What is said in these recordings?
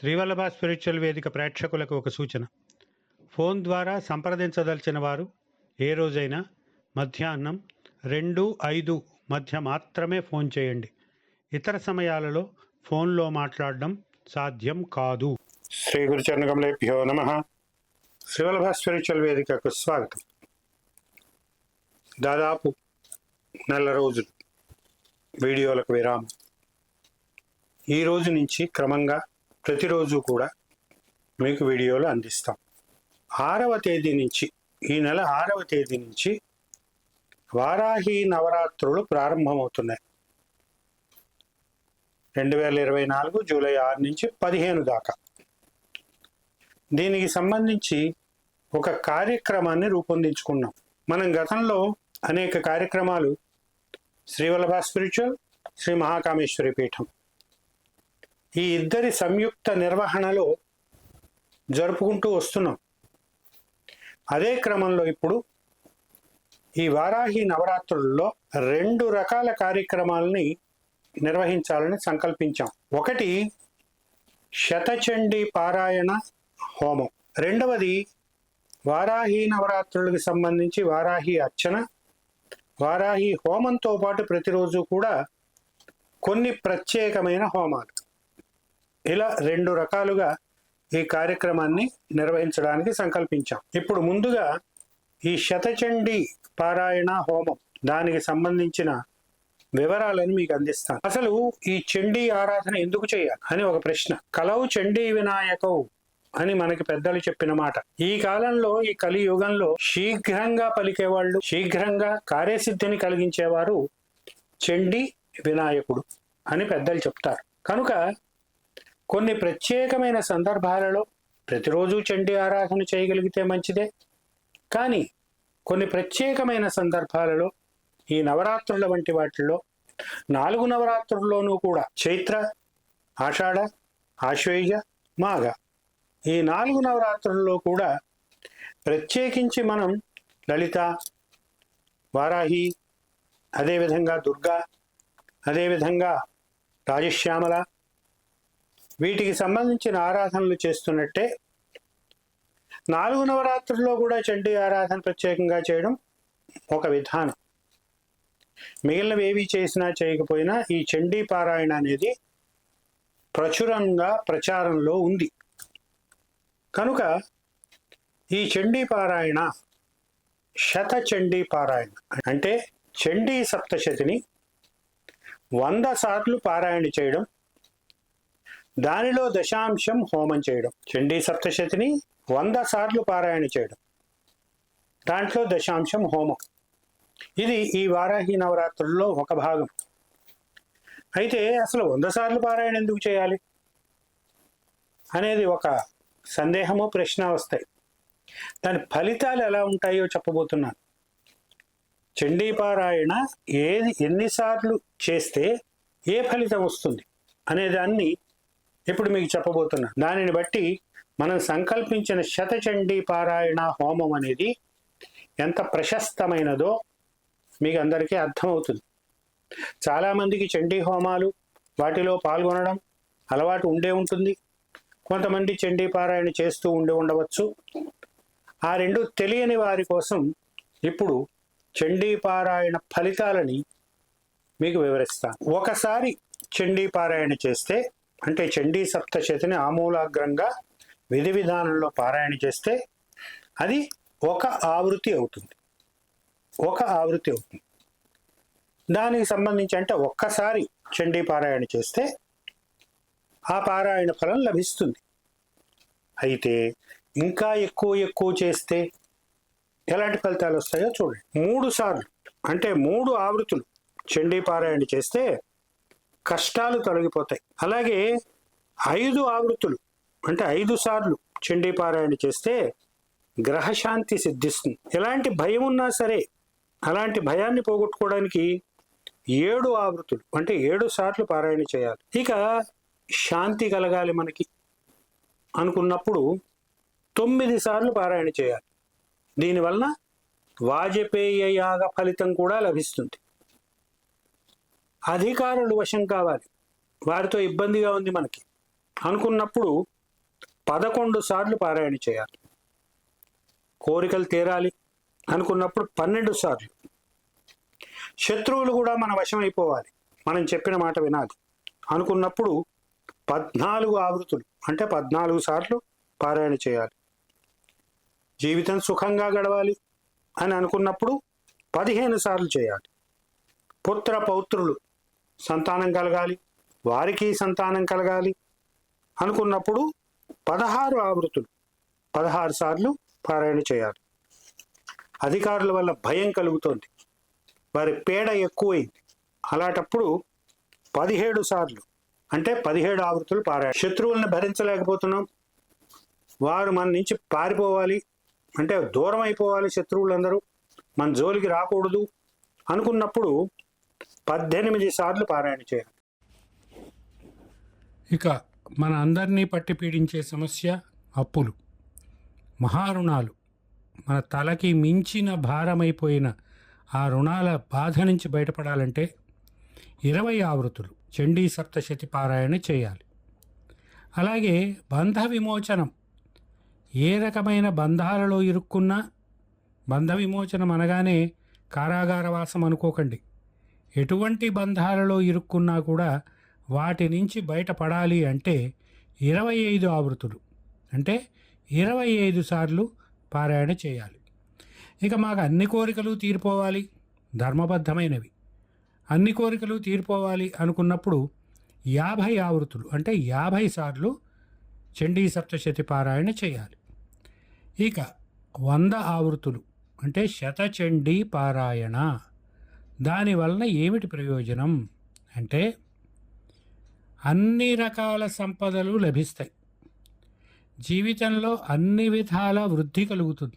Srivallabha spiritual వేదిక ప్రేక్షకులకు ఒక సూచన. ఫోన్ ద్వారా సంప్రదించదలిచిన వారు ఏ రోజైనా మధ్యాహ్నం రెండు ఐదు మధ్య మాత్రమే ఫోన్ చేయండి. ఇతర సమయాలలో ఫోన్లో మాట్లాడడం సాధ్యం కాదు. శ్రీ గురుచరణకమలేభ్యో నమ. శ్రీవల్లభ స్పిరిచువల్ వేదికకు స్వాగతం. దాదాపు నెల రోజులు వీడియోలకు విరామం. ఈ రోజు నుంచి క్రమంగా ప్రతిరోజు కూడా మీకు వీడియోలు అందిస్తాం. ఆరవ తేదీ నుంచి ఈ నెల ఆరవ తేదీ నుంచి వారాహి నవరాత్రులు ప్రారంభమవుతున్నాయి. రెండు వేల ఇరవై నాలుగు జూలై ఆరు నుంచి పదిహేను దాకా. దీనికి సంబంధించి ఒక కార్యక్రమాన్ని రూపొందించుకున్నాం. మనం గతంలో అనేక కార్యక్రమాలు శ్రీవల్లభ స్పిరిచువల్ శ్రీ మహాకామేశ్వరి పీఠం ఈ ఇద్దరి సంయుక్త నిర్వహణలో జరుపుకుంటూ వస్తున్నాం. అదే క్రమంలో ఇప్పుడు ఈ వారాహి నవరాత్రుల్లో రెండు రకాల కార్యక్రమాలని నిర్వహించాలని సంకల్పించాం. ఒకటి శతచండీ పారాయణ హోమం. రెండవది వారాహి నవరాత్రులకు సంబంధించి వారాహి అర్చన. వారాహి హోమంతో పాటు ప్రతిరోజు కూడా కొన్ని ప్రత్యేకమైన హోమాలు. ఇలా రెండు రకాలుగా ఈ కార్యక్రమాన్ని నిర్వహించడానికి సంకల్పించాం. ఇప్పుడు ముందుగా ఈ శతచండి పారాయణ హోమం దానికి సంబంధించిన వివరాలను మీకు అందిస్తాను. అసలు ఈ చండీ ఆరాధన ఎందుకు చేయాలి అని ఒక ప్రశ్న. కలవు చండీ వినాయకవు అని మనకి పెద్దలు చెప్పిన మాట. ఈ కాలంలో ఈ కలియుగంలో శీఘ్రంగా పలికేవాళ్ళు శీఘ్రంగా కార్యసిద్ధిని కలిగించేవారు చండీ వినాయకుడు అని పెద్దలు చెప్తారు. కనుక కొన్ని ప్రత్యేకమైన సందర్భాలలో ప్రతిరోజు చండీ ఆరాధన చేయగలిగితే మంచిదే. కానీ కొన్ని ప్రత్యేకమైన సందర్భాలలో ఈ నవరాత్రుల వంటి వాటిల్లో నాలుగు నవరాత్రుల్లోనూ కూడా చైత్ర ఆషాఢ ఆశ్వేయ మాఘ ఈ నాలుగు నవరాత్రుల్లో కూడా ప్రత్యేకించి మనం లలిత వారాహి అదేవిధంగా దుర్గా అదేవిధంగా రాజశ్యామల వీటికి సంబంధించిన ఆరాధనలు చేస్తున్నట్టే నాలుగు నవరాత్రుల్లో కూడా చండీ ఆరాధన ప్రత్యేకంగా చేయడం ఒక విధానం. మిగిలినవి ఏవి చేసినా చేయకపోయినా ఈ చండీ పారాయణ అనేది ప్రచురంగా ప్రచారంలో ఉంది. కనుక ఈ చండీ పారాయణ శత చండీ పారాయణ. అంటే చండీ సప్తశతిని వంద సార్లు పారాయణ చేయడం దానిలో దశాంశం హోమం చేయడం. చండీ సప్తశతిని వంద సార్లు పారాయణ చేయడం. దాంట్లో దశాంశం హోమం. ఇది ఈ వారాహి నవరాత్రుల్లో ఒక భాగం. అయితే అసలు వంద సార్లు పారాయణ ఎందుకు చేయాలి? అనేది ఒక సందేహము ప్రశ్న వస్తాయి. దాని ఫలితాలు ఎలా ఉంటాయో చెప్పబోతున్నాను. చండీ పారాయణ ఏది ఎన్నిసార్లు చేస్తే ఏ ఫలితం వస్తుంది అనేదాన్ని ఇప్పుడు మీకు చెప్పబోతున్నా. దానిని బట్టి మనం సంకల్పించిన శతచండీ పారాయణ హోమం అనేది ఎంత ప్రశస్తమైనదో మీకు అందరికీ అర్థమవుతుంది. చాలామందికి చండీ హోమాలు వాటిలో పాల్గొనడం అలవాటు ఉండే ఉంటుంది. కొంతమంది చండీ పారాయణ చేస్తూ ఉండి ఉండవచ్చు. ఆ రెండు తెలియని వారి కోసం ఇప్పుడు చండీ పారాయణ ఫలితాలని మీకు వివరిస్తాను. ఒకసారి చండీ పారాయణ చేస్తే అంటే చండీ సప్తశతిని ఆమూలాగ్రంగా విధి విధానంలో పారాయణ చేస్తే అది ఒక ఆవృత్తి అవుతుంది. ఒక ఆవృత్తి అవుతుంది. దానికి సంబంధించి అంటే ఒక్కసారి చండీ పారాయణ చేస్తే ఆ పారాయణ ఫలం లభిస్తుంది. అయితే ఇంకా ఎక్కువ ఎక్కువ చేస్తే ఎలాంటి ఫలితాలు వస్తాయో చూడండి. మూడు సార్లు అంటే మూడు ఆవృత్తులు చండీ పారాయణ చేస్తే కష్టాలు తొలగిపోతాయి. అలాగే ఐదు ఆవృత్తులు అంటే ఐదు సార్లు చండీపారాయణ చేస్తే గ్రహశాంతి సిద్ధిస్తుంది. ఎలాంటి భయం ఉన్నా సరే అలాంటి భయాన్ని పోగొట్టుకోవడానికి ఏడు ఆవృత్తులు అంటే ఏడు సార్లు పారాయణ చేయాలి. ఇక శాంతి కలగాలి మనకి. అనుకున్నప్పుడు తొమ్మిది సార్లు పారాయణ చేయాలి. దీనివలన వాజపేయ యాగ ఫలితం కూడా లభిస్తుంది. అధికారులు వశం కావాలి. వారితో ఇబ్బందిగా ఉంది మనకి. అనుకున్నప్పుడు పదకొండు సార్లు పారాయణ చేయాలి. కోరికలు తీరాలి. అనుకున్నప్పుడు పన్నెండు సార్లు. శత్రువులు కూడా మన వశం అయిపోవాలి. మనం చెప్పిన మాట వినాలి. అనుకున్నప్పుడు పద్నాలుగు ఆవృతులు అంటే పద్నాలుగు సార్లు పారాయణ చేయాలి. జీవితం సుఖంగా గడవాలి అని అనుకున్నప్పుడు పదిహేను సార్లు చేయాలి. పుత్ర పౌత్రులు సంతానం కలగాలి వారికి సంతానం కలగాలి అనుకున్నప్పుడు పదహారు ఆవృతులు పదహారు సార్లు పారాయణ చేయాలి. అధికారుల వల్ల భయం కలుగుతోంది. వారి పేడ ఎక్కువైంది. అలాంటప్పుడు పదిహేడు సార్లు అంటే పదిహేడు ఆవృత్తులు పారాయణ. శత్రువులను భరించలేకపోతున్నాం. వారు మన నుంచి పారిపోవాలి. అంటే దూరం అయిపోవాలి శత్రువులందరూ. మన జోలికి రాకూడదు అనుకున్నప్పుడు పద్దెనిమిది సార్లు పారాయణ చేయాలి. ఇక మన అందరినీ పట్టి పీడించే సమస్య అప్పులు మహారుణాలు. మన తలకి మించిన భారమైపోయిన ఆ రుణాల బాధ నుంచి బయటపడాలంటే ఇరవై ఆవృతులు చండీ సప్తశతి పారాయణ చేయాలి. అలాగే బంధ విమోచనం. ఏ రకమైన బంధాలలో ఇరుక్కున్నా బంధ విమోచనం అనగానే కారాగారవాసం అనుకోకండి. ఎటువంటి బంధాలలో ఇరుక్కున్నా కూడా వాటి నుంచి బయటపడాలి అంటే ఇరవై ఐదు ఆవృతులు అంటే ఇరవై ఐదు సార్లు పారాయణ చేయాలి. ఇక మాకు అన్ని కోరికలు తీరిపోవాలి. ధర్మబద్ధమైనవి. అన్ని కోరికలు తీరిపోవాలి అనుకున్నప్పుడు యాభై ఆవృతులు అంటే యాభై సార్లు చండీ సప్తశతి పారాయణ చేయాలి. ఇక వంద ఆవృతులు అంటే శతచండీ పారాయణ. దాని వలన ఏమిటి ప్రయోజనం? అంటే అన్ని రకాల సంపదలు లభిస్తాయి. జీవితంలో అన్ని విధాల వృద్ధి కలుగుతుంది.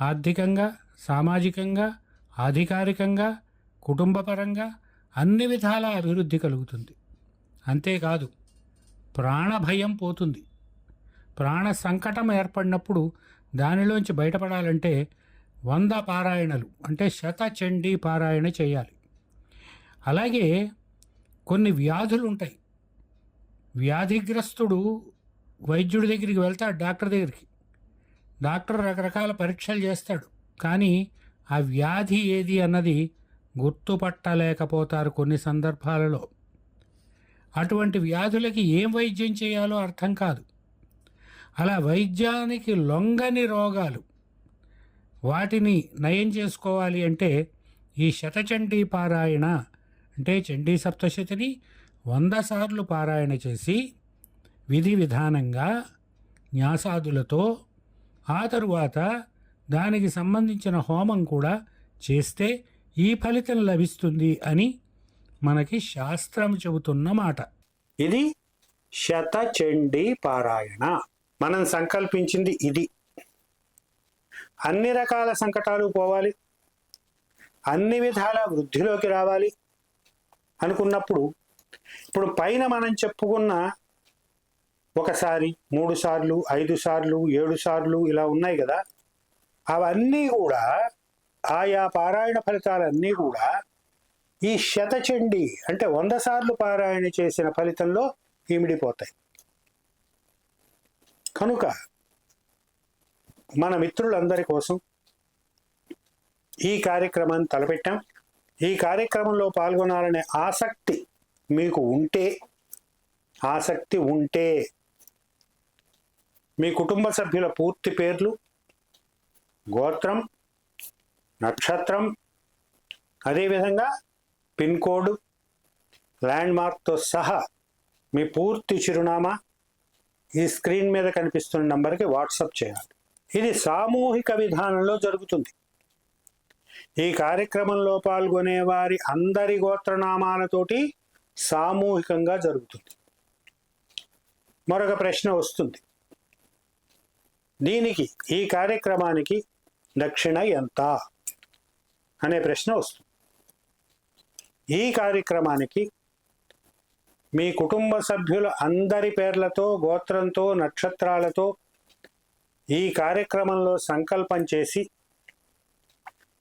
ఆర్థికంగా సామాజికంగా అధికారికంగా కుటుంబపరంగా అన్ని విధాల అభివృద్ధి కలుగుతుంది. అంతేకాదు ప్రాణభయం పోతుంది. ప్రాణ సంకటం ఏర్పడినప్పుడు దానిలోంచి బయటపడాలంటే వంద పారాయణలు అంటే శత చండీ పారాయణ చేయాలి. అలాగే కొన్ని వ్యాధులు ఉంటాయి. వ్యాధిగ్రస్తుడు వైద్యుడి దగ్గరికి వెళ్తాడు డాక్టర్ దగ్గరికి. డాక్టర్ రకరకాల పరీక్షలు చేస్తాడు. కానీ ఆ వ్యాధి ఏది అన్నది గుర్తుపట్టలేకపోతారు కొన్ని సందర్భాలలో. అటువంటి వ్యాధులకి ఏం వైద్యం చేయాలో అర్థం కాదు. అలా వైద్యానికి లొంగని రోగాలు వాటిని నయం చేసుకోవాలి అంటే ఈ శతచండీ పారాయణ అంటే చండీ సప్తశతిని వంద సార్లు పారాయణ చేసి విధి విధానంగా న్యాసాదులతో ఆ తరువాత దానికి సంబంధించిన హోమం కూడా చేస్తే ఈ ఫలితం లభిస్తుంది అని మనకి శాస్త్రం చెబుతున్న మాట. ఇది శతచండీ పారాయణ. మనం సంకల్పించింది ఇది. అన్ని రకాల సంకటాలు పోవాలి. అన్ని విధాల వృద్ధిలోకి రావాలి అనుకున్నప్పుడు ఇప్పుడు పైన మనం చెప్పుకున్న ఒకసారి మూడు సార్లు ఐదు సార్లు ఏడు సార్లు ఇలా ఉన్నాయి కదా. అవన్నీ కూడా ఆయా పారాయణ ఫలితాలన్నీ కూడా ఈ శతచండి అంటే వంద సార్లు పారాయణ చేసిన ఫలితంలో ఇమిడిపోతాయి కనుక మన మిత్రులందరి కోసం ఈ కార్యక్రమాన్ని తలపెట్టాం. ఈ కార్యక్రమంలో పాల్గొనాలనే ఆసక్తి మీకు ఉంటే ఆసక్తి ఉంటే మీ కుటుంబ సభ్యుల పూర్తి పేర్లు గోత్రం నక్షత్రం అదేవిధంగా పిన్ కోడ్ ల్యాండ్ మార్క్తో సహా మీ పూర్తి చిరునామా ఈ స్క్రీన్ మీద కనిపిస్తున్న నంబర్కి వాట్సాప్ చేయాలి. ఇది సామూహిక విధానంలో జరుగుతుంది. ఈ కార్యక్రమంలో పాల్గొనే వారి అందరి గోత్రనామాలతోటి సామూహికంగా జరుగుతుంది. మరొక ప్రశ్న వస్తుంది. దీనికి ఈ కార్యక్రమానికి దక్షిణ ఎంత? అనే ప్రశ్న వస్తుంది. ఈ కార్యక్రమానికి మీ కుటుంబ సభ్యుల అందరి పేర్లతో గోత్రంతో నక్షత్రాలతో ఈ కార్యక్రమంలో సంకల్పం చేసి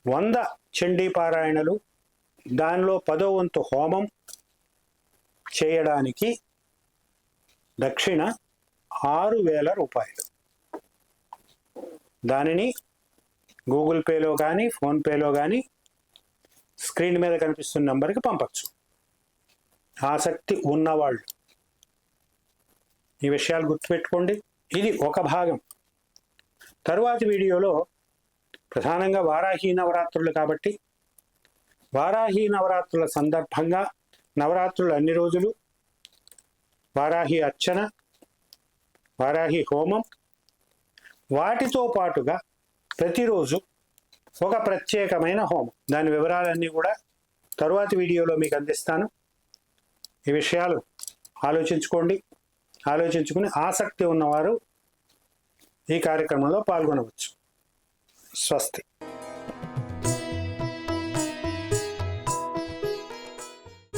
వంద చండీపారాయణలు దానిలో పదో వంతు హోమం చేయడానికి దక్షిణ ఆరు వేల రూపాయలు. దానిని గూగుల్ పేలో కానీ ఫోన్పేలో కానీ స్క్రీన్ మీద కనిపిస్తున్న నెంబర్కి పంపచ్చు. ఆసక్తి ఉన్నవాళ్ళు. ఈ విషయాలు గుర్తుపెట్టుకోండి. ఇది ఒక భాగం. తరువాతి వీడియోలో ప్రధానంగా వారాహి నవరాత్రులు కాబట్టి వారాహి నవరాత్రుల సందర్భంగా నవరాత్రులు అన్ని రోజులు వారాహి అర్చన వారాహి హోమం వాటితో పాటుగా ప్రతిరోజు ఒక ప్రత్యేకమైన హోమం. దాని వివరాలన్నీ కూడా తరువాతి వీడియోలో మీకు అందిస్తాను. ఈ విషయాలు ఆలోచించుకోండి. ఆలోచించుకుని ఆసక్తి ఉన్నవారు ఈ కార్యక్రమంలో పాల్గొనవచ్చు. స్వస్తి.